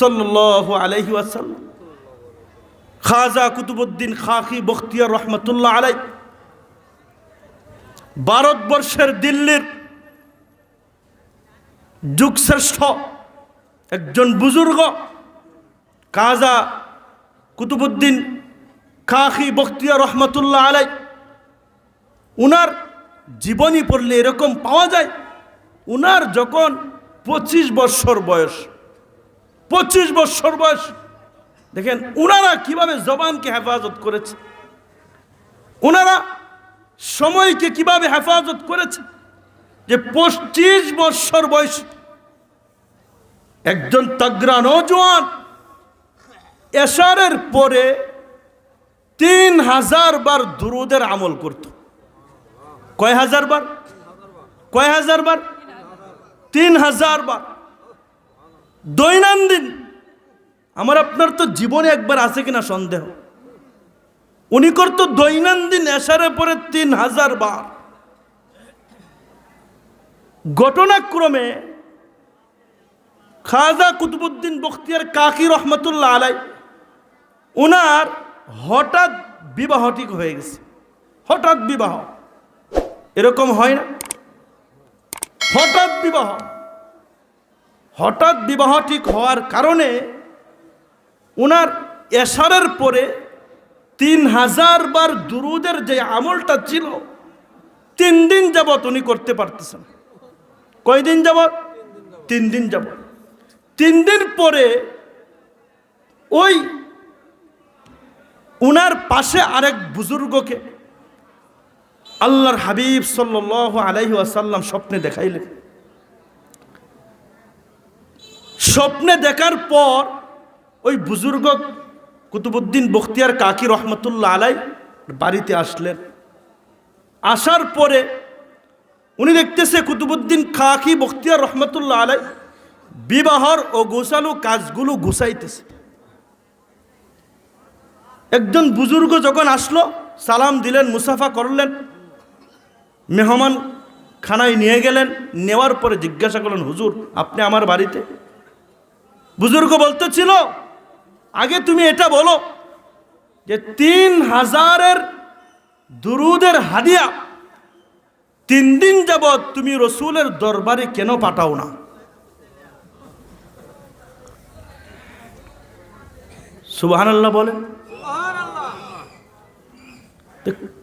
সাল্লাহ আলহি ওয়াসাল্লাম। খাজা কুতুবুদ্দিন খাকি বখতিয়ার রহমতুল্লাহ আলাই ভারতবর্ষের দিল্লির যুগশ্রেষ্ঠ একজন বুজুর্গ কাজা কুতুবুদ্দিন খাকি বখতিয়া রহমতুল্লাহ আলাই উনার জীবনী পড়লে এরকম পাওয়া যায়, উনার যখন পঁচিশ বৎসর বয়স পঁচিশ বছর বয়স। দেখেন ওনারা কীভাবে জবানকে হেফাজত করেছে? ওনারা সময়কে কীভাবে হেফাজত করেছে? যে পঁচিশ বৎসর বয়স একজন তাগরা নজওয়ান এশারের পরে তিন হাজার বার দুরুদের আমল করত। কয় হাজার বার? কয় হাজার বার? তিন হাজার বার। দৈনন্দিন। আমার আপনার তো জীবনে একবার আছে কিনা সন্দেহ? উনি করতো দৈনন্দিন এসারে পরে তিন হাজার বার। ঘটনাক্রমে খাজা কুতুবুদ্দিন বখতিয়ার কাকি রহমতুল্লাহ আলাই ওনার হঠাৎ বিবাহ ঠিক হয়ে গেছে। হঠাৎ বিবাহ। এরকম হয় না? হঠাৎ বিবাহ। হঠাৎ বিবাহ ঠিক হওয়ার কারণে ওনার এশারের পরে তিন হাজার বার দুরুদের যে আমলটা ছিল, তিন দিন যাবৎ উনি করতে পারতেছেন। কয়দিন যাবৎ? তিন দিন যাবৎ। তিন দিন পরে ওই উনার পাশে আরেক বুজুর্গকে আল্লাহর হাবিব সাল্লাহ আলাইহি আসাল্লাম স্বপ্নে দেখাইলেন। স্বপ্নে দেখার পর ওই বুজুর্গ কুতুবুদ্দিন বখতিয়ার কাকি রহমতুল্লাহ আলাই বাড়িতে আসলেন। আসার পরে উনি দেখতেছে কুতুবুদ্দিন কাকি বখতিয়ার রহমতুল্লাহ আলাই বিবাহর ও গোসালু কাজগুলো গুছাইতেছে। একজন বুজুর্গ যখন আসলো, সালাম দিলেন, মুসাফা করলেন, মেহমান খানায় নিয়ে গেলেন, নেওয়ার পরে জিজ্ঞাসা করলেন, হুজুর, আপনি আমার বাড়িতে? বুজুর্গ বলতেছিল, আগে তুমি এটা বলো যে তিন হাজারের দুরুদের হাদিয়া তিন দিন যাবৎ তুমি রসুলের দরবারে কেন পাঠাও না? সুবাহান আল্লাহ বলেন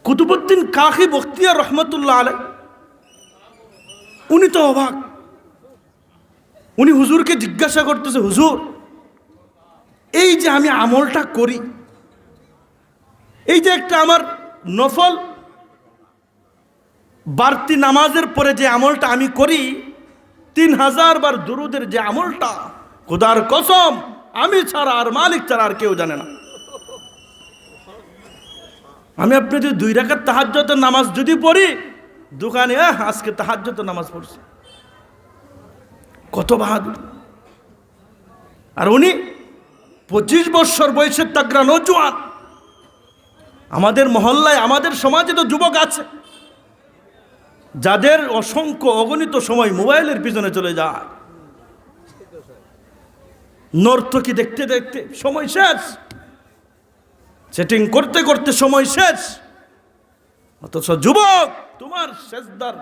কুতুবুদ্দিন কাকি বখতিয়ার রহমতুল্লাহ আলাই উনি তো অবাক। উনি হুজুরকে জিজ্ঞাসা করতেছে, হুজুর, এই যে আমি আমলটা করি, এই যে একটা আমার নফল বাড়তি নামাজের পরে যে আমলটা আমি করি, তিন হাজার বার দুরুদের যে আমলটা, খুদার কসম, আমি ছাড়া আর মালিক ছাড়া আর কেউ জানে না। আমি আপনি যদি দুই রাখার তাহাজ্যতের নামাজ যদি পড়ি, দোকানে আজকে তাহাজ্যতের নামাজ পড়ছি। কত আর উনি পঁচিশ বৎসর বয়সের তাগরা নজওয়ান। আমাদের মহল্লায়, আমাদের সমাজে তো যুবক আছে। যাদের অসংখ্য অগণিত সময় মোবাইলের পিছনে চলে যায়। নর্তকী দেখতে দেখতে সময় শেষ। সেটিং করতে করতে সময় শেষ। অথচ যুবক, তোমার শেষদার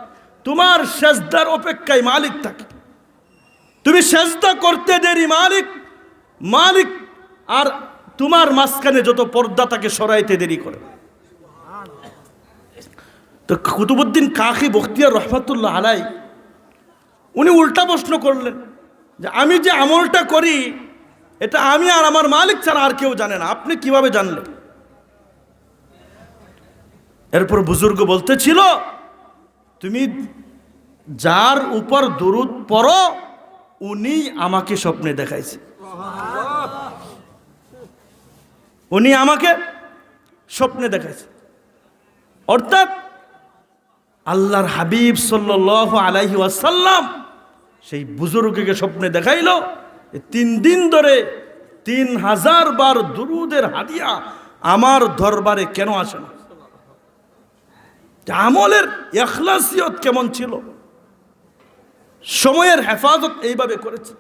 তোমার শেষদার অপেক্ষায় মালিক থাকে। তুমি সেজদা করতে দেরি, মালিক। মালিক, আর তোমার মাঝখানে যত পর্দা তাকে সরাইতে দেরি করে। তো কুতুবুদ্দিন কাকি বখতিয়ার রহমতুল্লাহ আলাই, উনি উল্টা প্রশ্ন করলেন যে, আমি যে আমলটা করি, এটা আমি আর আমার মালিক ছাড়া আর কেউ জানে না। আপনি কীভাবে জানলেন? এরপর বুজুর্গ বলতেছিল, তুমি যার উপর দরুদ পড়ো উনি আমাকে স্বপ্নে দেখাইছে। উনি আমাকে স্বপ্নে দেখাইছে। অর্থাৎ আল্লাহর হাবিব সাল্লাহ আলাইহি ওয়াসাল্লাম সেই বুজুর্গকে স্বপ্নে দেখাইল। তিন দিন ধরে তিন হাজার বার দুরুদের হাদিয়া আমার দরবারে কেন আসে না? আমলের এখলাসিয়ত কেমন ছিল? সময়ের হেফাজত এইভাবে করেছে।